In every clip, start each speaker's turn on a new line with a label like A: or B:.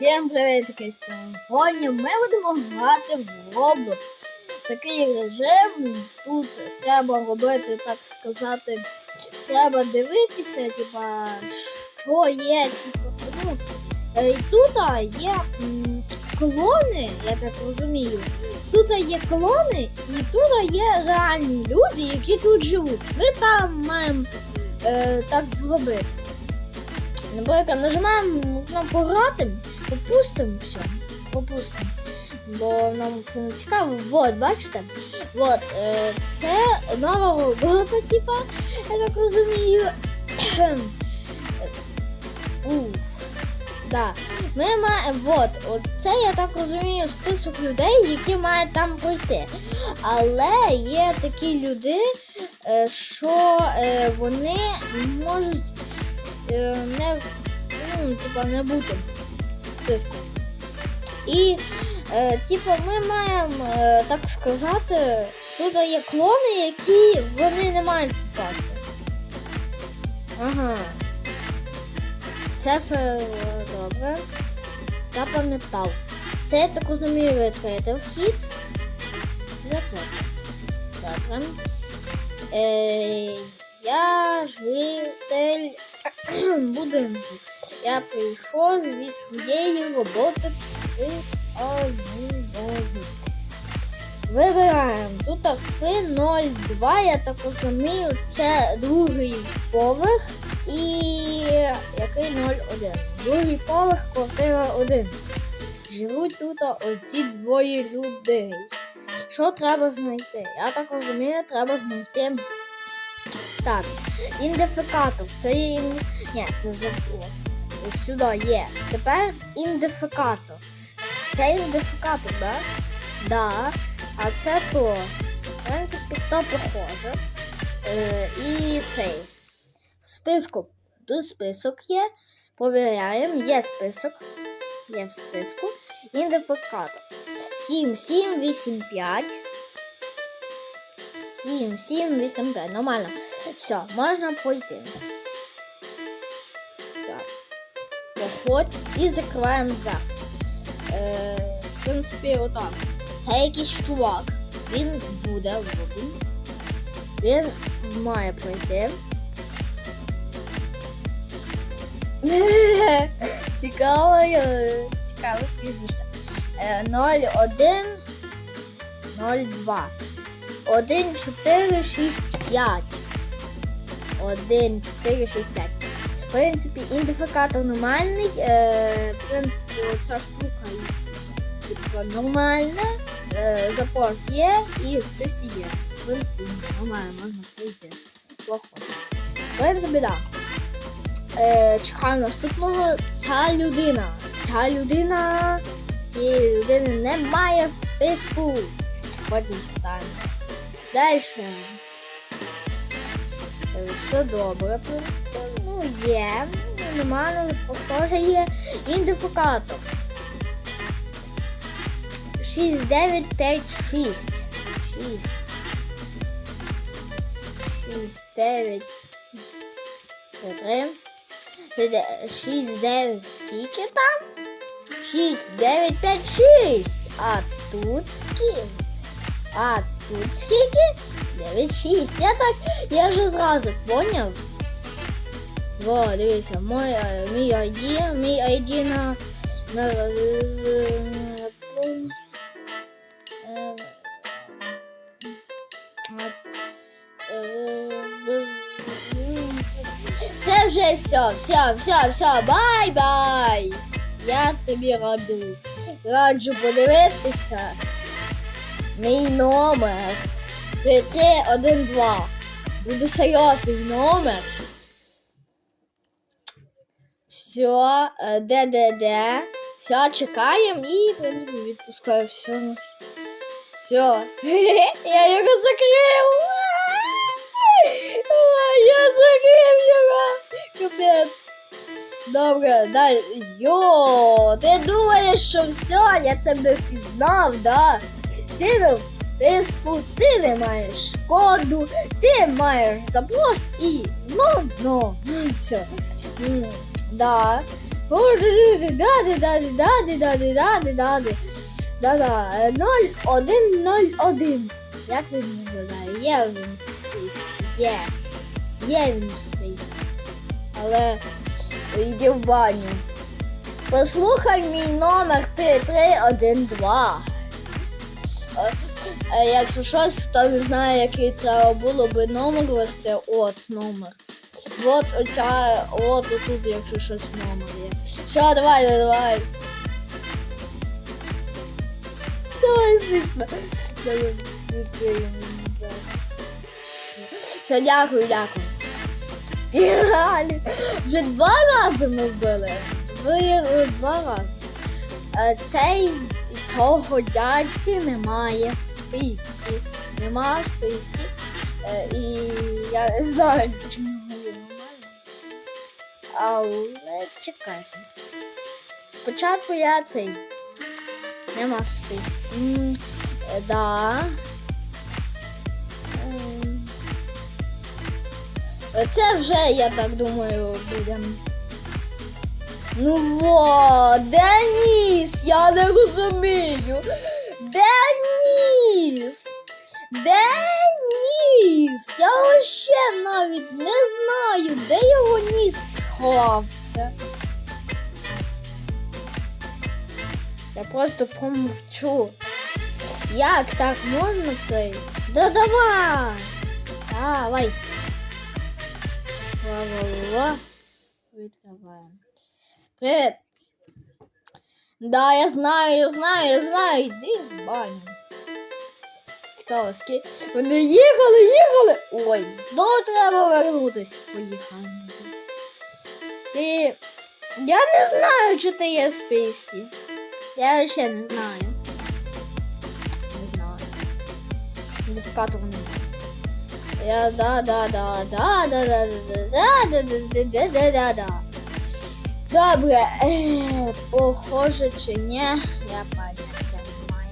A: Всім привіт! Сьогодні ми будемо грати в Roblox. Такий режим. Тут треба робити, так сказати, треба дивитися, типа, що є, типа, ну, е, і тут є колони, я так розумію. Тут є колони, і тут є реальні люди, які тут живуть. Ми там маємо е, так зробити. Наприклад, нажимаємо кнопку грати, попустимо все. Попустимо. Бо нам це не цікаво. Вот, бачите? Вот, е, це нова робота, типа, я так розумію. Да. Ми маємо, вот, от це я так розумію, список людей, які мають там пройти. Але є такі люди, е, що е, вони можуть не, ну, типа, не бути в списку. І, е, типа, ми маємо, е, так сказати, тут є клони, які вони не мають попасти. Ага. Це добре. Запам'ятав. Це я так розумію, відкрити вхід. Закрити. Добре. Е, я житель будинку. Я прийшов зі своєї роботи з однією. Вибираємо. Тут фи 02, я так розумію, це другий поверх і який 01. Другий поверх, квартира 1. Живуть тут оці двоє людей. Що треба знайти? Я так розумію, треба знайти. Так, ідентифікатор. Це є. ін- Ні, це запрос. Ось сюди є. Тепер ідентифікатор. Це ідентифікатор, да? Да. А це то. В принципі, то похоже. Е, і цей. В списку. Тут список є. Провіряємо. Є список. Є в списку. Ідентифікатор. 7785. 7, 7, 8, 5. Нормально. Все, можна пройти. Все. Проходь і закриваємо двері. Е, в принципі, отак. Це якийсь чувак. Він буде ось він. Має пройти. Цікаво, е, цікаве прізвище. Е, 01 02 1, 4, 6, 5. 1, 4, 6, 5. В принципі, ідентифікатор нормальний. Е, в принципі, оця штука типу, нормальна. Е, запрос є і в списку є. В принципі, нормально, можна прийти. Плохо. В принципі. Да. Е, чекаю наступного. Ця людина. Ця людина. Цієї людини немає в списку. Потім спитаємося. Дальше. Е, Все добре. Ну, є. Нормально, похоже, є ідентифікатор. 6956. 6. 6, 9. 3. 6, 9, скільки там? 6, 9, 5, 6. А тут скільки? А тут скільки? 9, 6. Я так, я вже зразу поняв. Во, дивіться, мой, мій ID, мій ID на, на, е, е, е, Це вже все, все, все, все, бай-бай. Я тобі раджу. Раджу подивитися. Мій номер 5312. Буде серйозний номер. Все, де. Все, чекаємо і, в принципі, відпускаю все. Все. Я його закрив. Я закрив його. Капець. Добре, далі. Йо, ти думаєш, що все, я тебе впізнав, да? Ти не в ти не маєш коду, ти маєш запрос і ну, ну, все. Да. Дади, дади, дади, дади, дади, дади. Да-да, е, 0101. Як він виглядає? Є він списку. Є. Є він списку. Але йди в баню. Послухай мій номер 3312. Якщо щось, хто не знає, який треба було би номер вести, от номер. От оця, от отут, якщо щось номер є. Що, давай, давай. Давай, смішно. Давай, відкриємо. Все, дякую, дякую. Пігалі. Вже два рази ми вбили. Ви два рази. Е, Цей того дядьки немає в списці. Немає. Е, І я не знаю, чому є нормально. Але чекайте. Спочатку я цей. Нема в списку. Е, Да. Е, Це вже, я так думаю, буде. Ну во, Деніс! Я не розумію. Деніс! Деніс! Я ще навіть не знаю, де його ніс сховався. Я просто помовчу. Як так можна цей? Да давай! Давай! Ла-ла-ла. Привіт! Да, я знаю, я знаю, я знаю. Йди в баню. Ски... Вони їхали, їхали! Ой, знову треба вернутись. Поїхали. Ти. Я не знаю, чи ти є в списці. Я ще не знаю. Не знаю. Ідентифікатор немає. Я да да да да да да да да да да да да да да Добре, е, похоже чи ні, я поняття не маю.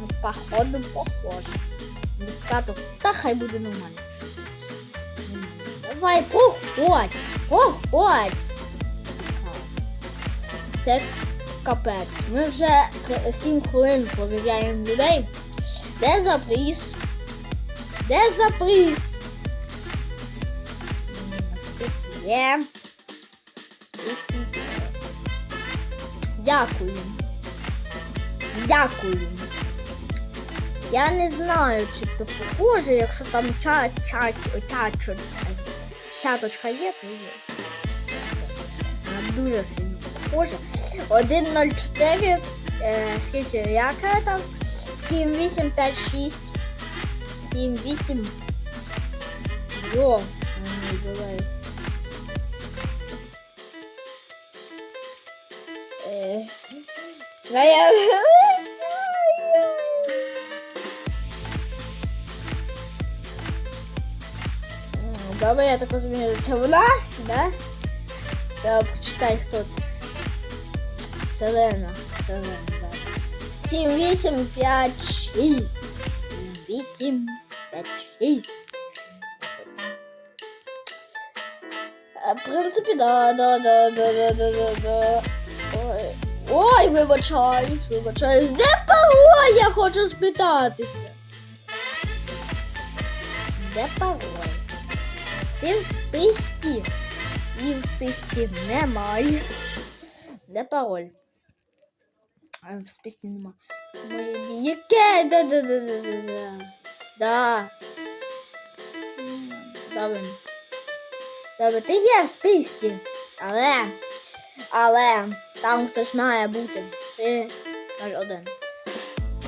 A: Ну, походу, похоже. Індикатор, та хай буде нормально. Давай, походь, походь. Це капець. Ми вже 7 хвилин провіряємо людей. Де запріс? Де? М, Списки є. Списки є. Дякую. Дякую. Я не знаю, чи то похоже, якщо там ча, ча, ча, ча, цяточка є, то є. Вона дуже сильно похожа. 1.04. Е, скільки яка там? 7, 8, 5, 6. 7, 8. Йо, не буває. Е, да я... Добре, я так розумію, це вона, да? Я прочитаю, хто це. Селена, Селена, да. 7, 8, 5, 6. 7, 8, 5, 6. В принципі, да, да, да, да, да, да, да, да. Ой, Ой, вибачаюсь, вибачаюсь. Де пароль? Я хочу спитатися. Де пароль? Ти в списці. І в списці немає. Де пароль? А в списці нема. Яке? Да, да. Добре. Добре, ти є в списці. Але. Але там хтось має бути. 3, 0, 1.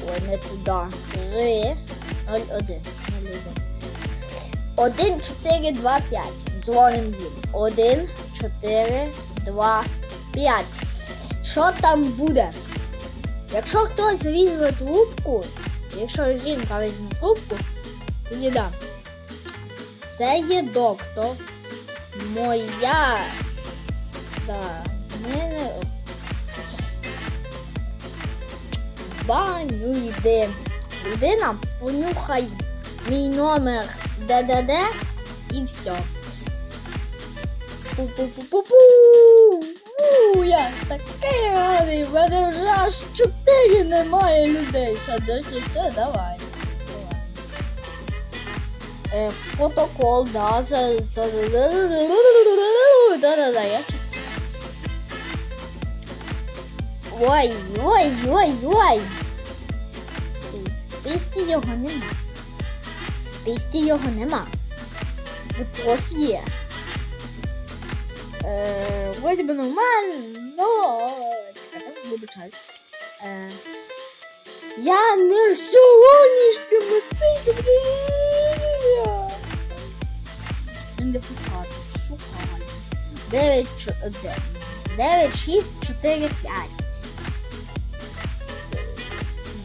A: Ой, не туди. 3, 0, 1. 0, 1. 1, 4, 2, 5. Дзвоним їм. 1, 4, 2, 5. Що там буде? Якщо хтось візьме трубку, якщо жінка візьме трубку, тоді да. Це є доктор. Моя. Да. Мене. Баню йде. Людина понюхай мій номер ДДД і все. Пу-пу-пу-пу-пу. Я такий радий, в мене вже аж чотири немає людей. Що, досі все, давай. Е, протокол, да, за, за, да, да, да, я ще. Ой, ой, ой, ой. В списті його нема. В списті його нема. Вопрос є. Е, вроді би нормально, но... Чекайте, вибачаюсь. Е, я не сьогоднішньому списку. Ідентифікатор. Шукаю. 9, 9, 6, 4, 5.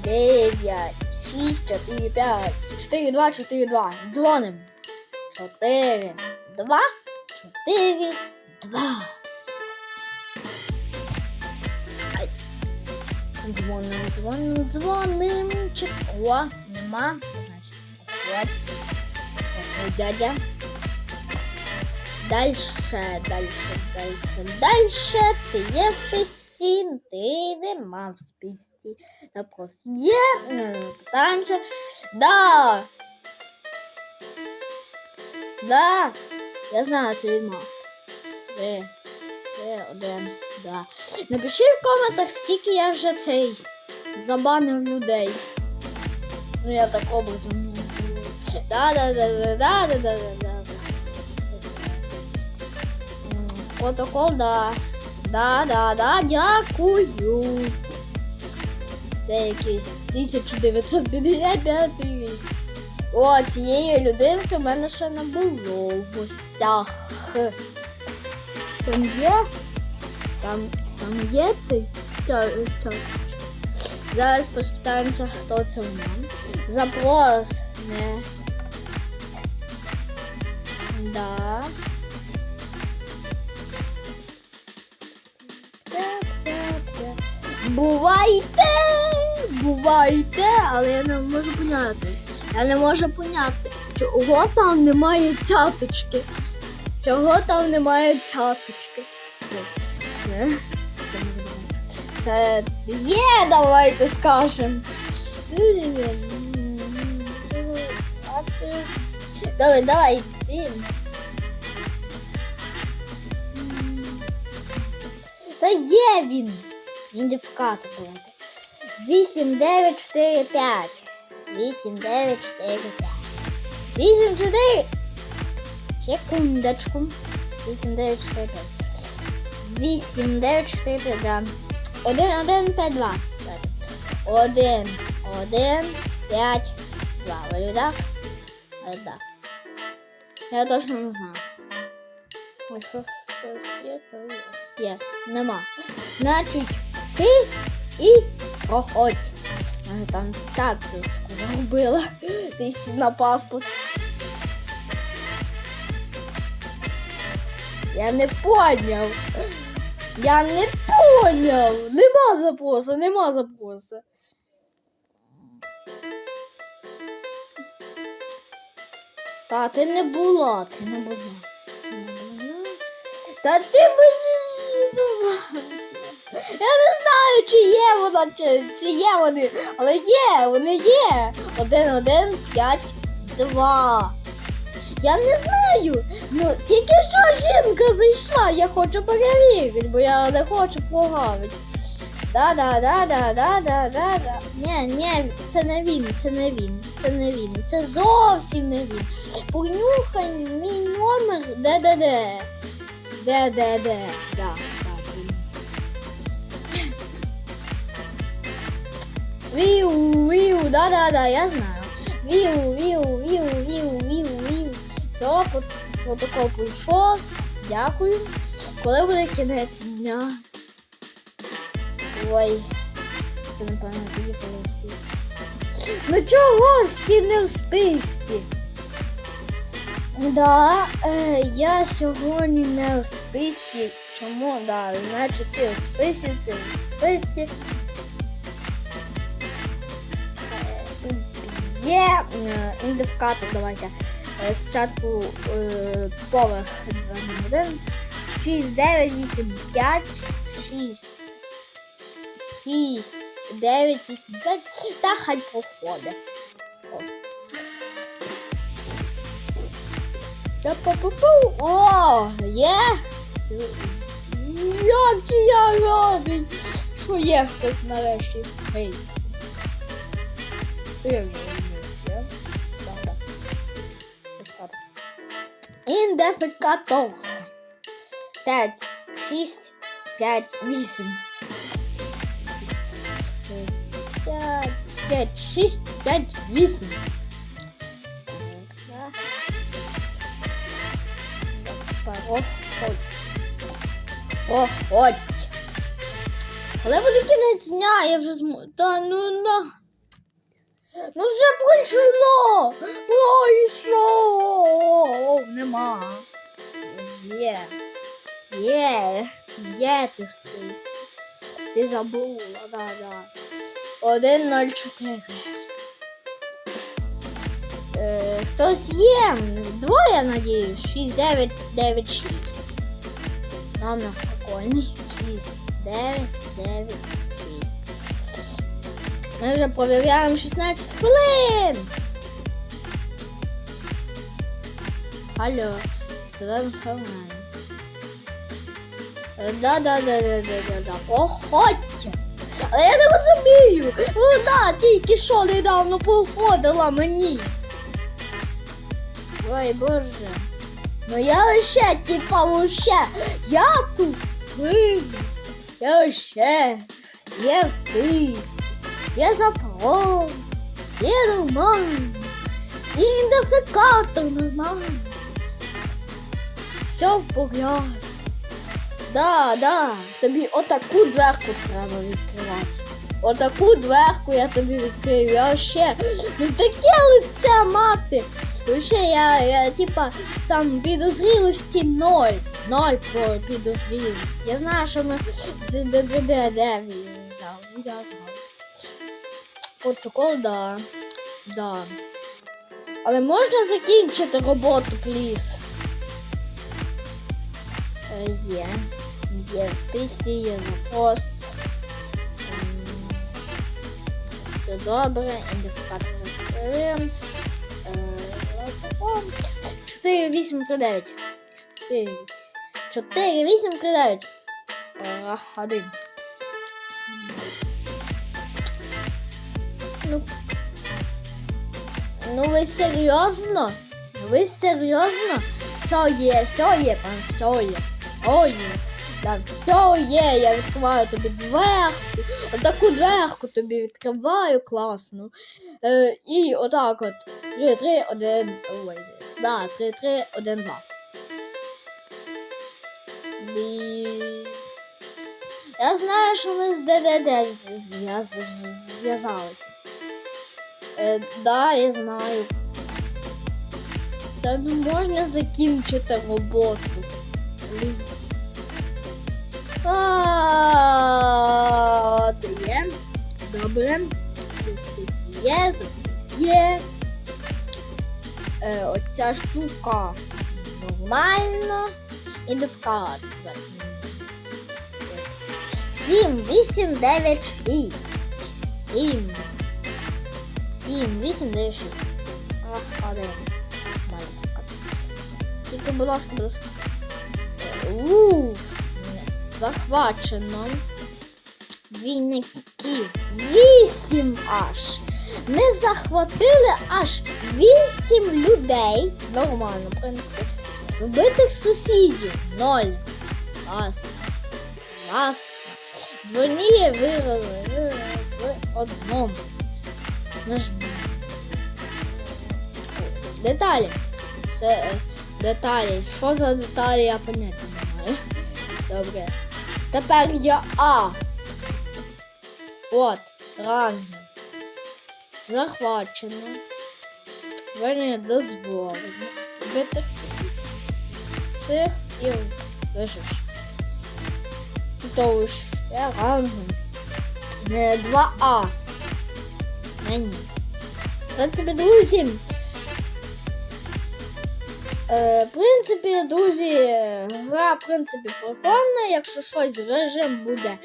A: 9, 6, 4, 5. 4, 2, 4, 2. Дзвоним. 4, 2, 4, 2. Ай. Дзвоним, дзвоним, дзвоним. Чек. О, нема. Значить. Такой дядя. Дальше, дальше, дальше, дальше. Ти є в списті, ти нема в списті третий вопрос. Нет, там же... Да! Да! Я знаю, це від маски. Три, три, один, да. Напиши в коментах, скільки я вже цей забанив людей. Ну я так образом. Да-да-да-да-да-да-да-да. Протокол, да. Да-да-да, дякую. Це якийсь 1955 рік. О, цієї людинки в мене ще не було в гостях. Там є? Там, там є цей? Зараз поспитаємося, хто це в мене. Запрос не. Да. Тяп-тяп-тяп. Бувайте! Бувайте, але я не можу поняти. Я не можу поняти, чого там немає цяточки. Чого там немає цяточки? Це, це не. Це є, давайте скажемо. Давай, давай, йди. Та є він. Він Ідентифікатор давайте. 8, 9, 4, 5. 8, 9, 4, 5. 8, 4. Секундочку. 8, 9, 4, 5. 8, 9, 4, 5, да. 1, 1, 5, 2. 1, 1, 5, 2. Вроде так? Вроде так. Я точно не знаю. Ой, що, щось є, то є. Є, нема. Значить, ти і проходь. Може там таточку загубила десь на паспорт. Я не поняв. Я не поняв. Нема запроса, нема запроса. Та ти не була, ти. Не була. Та ти мені зідувала. Я не знаю, чи є вона, чи, чи є вони, але є, вони є. Один, один, п'ять, два. Я не знаю. Ну, тільки що жінка зайшла, я хочу перевірити, бо я не хочу прогавити. Да, да, да, да, да, да, да, да. Ні, ні, це не він, це не він, це не він, це зовсім не він. Понюхай мій номер, де, де, да, Віу, віу, да, да, да, я знаю. Віу, віу, віу, віу, віу, віу. Все, протокол пройшов. Дякую. Коли буде кінець дня? Ой. Це напевно тоді полетить. Ну чого всі не в списті? Да, е, я сьогодні не в списті. Чому? Да, значить ти в списті, це в списті. Є е, ідентифікатор, давайте. Е, Спочатку е, поверх 2 на 1. 6, 9, 8, 5, 6. 6, 9, 8, 5. Та хай проходить. Та-па-па-пу. О, є. Який я радий, що є хтось нарешті в спейсі. Це я вже Індифікатор. 5, 6, 5, 8. 5, 5, 6, 5, 8. Проходь. Проходь. Але буде кінець дня, я вже зм... Та ну на. Ну вже пройшло! Пройшов! Нема. Є. Є. Є ти в списку. Ти забула, да, да. 1.04. Е, хтось є? Двоє, надіюсь. 6, 9, 9, 6. Номер прикольний. 6, 9, 9, 6. Ми вже провіряємо 16 хвилин. Алло, Селен Хермен. Да, да, да, да, да, да, да. Походьте. Але я не розумію. Вона тільки що недавно походила мені. Ой, боже. Ну я ще, типа, вообще. Я тут. Я вообще. Є в списку. Є запрос. Є нормально. І ідентифікатор нормально. Все в порядку. Да, да. Тобі отаку дверку треба відкривати. Отаку дверку я тобі відкрию. Я ще ну таке лице мати. Вообще я, я типа там підозрілості ноль. Ноль про підозрілості. Я знаю, що ми з ДДД де взяв. Відеозал. Протокол, да. Да. Але можна закінчити роботу, пліз? Е, Є. Є в списці, є. Ем, Все добре, ідентифікатор закриємо. Е, 4, 8, 3, 9. 4. 4, 8, 3, 9. Рах, один. Ну, ну ви серйозно? Ви серйозно? Все є, все є, пан, все є, все є. Да, все є, я відкриваю тобі дверку. Отаку дверку тобі відкриваю класно. Е, і отак от. 3, 3, 1. Ой. Да, 3, 3, 1, 2. Бі... Я знаю, що ми з ДДД зв'яз- зв'язалися. Е, да, я знаю. Та ну можна закінчити роботу. А, ти є. Добре. Списті є, запис є. Е, оця штука нормально. Ідентифікатор. 7, 8, 9, 6. 7. 7, 8, 9, 6. Ах, один. Маленька. Тільки, будь ласка, будь ласка. Ууу. Захвачено. Двійників. Вісім аж. Ми захватили аж вісім людей. Нормально, в принципі. Вбитих сусідів. Ноль. Класно. Класно. Двойні вивели в одному. Наш... Деталі. Це е, деталі. Що за деталі, я поняття не маю. Добре. Тепер я А. От, ранги. Захвачено. Верні дозволено. Битих сусідів. Цих і вижиш. То ж я рангом. Не 2А. Мені. В принципі, друзі. Е, в принципі, друзі, гра, в принципі, прикольна. Якщо щось, режим буде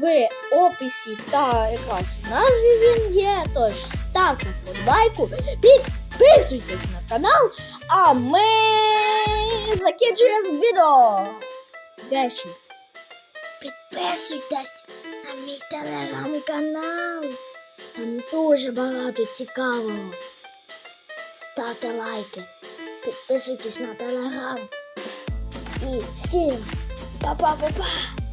A: в описі та якраз в назві він є. Тож ставте вподобайку, підписуйтесь на канал, а ми закінчуємо відео. Дальше. Підписуйтесь на мій телеграм-канал. Там дуже багато цікавого. Ставте лайки, підписуйтесь на телеграм. І всім па-па-па-па!